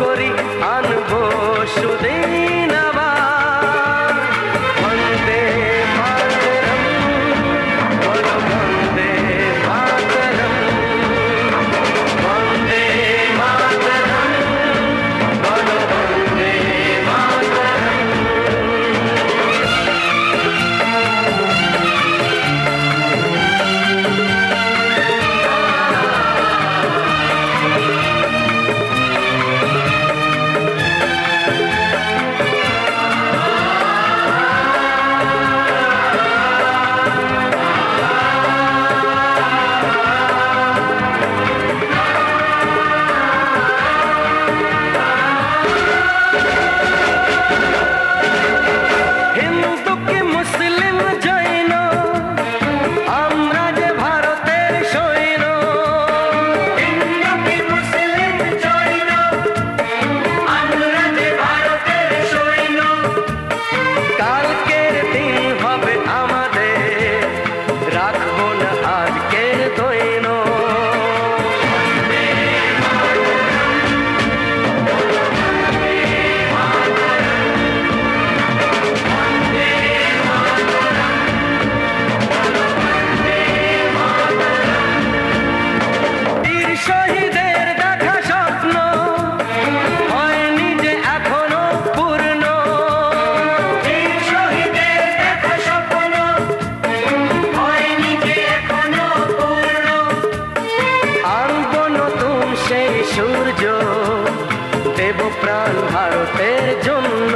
করি সূর্য দেব প্রাণ ভারতের জন্য।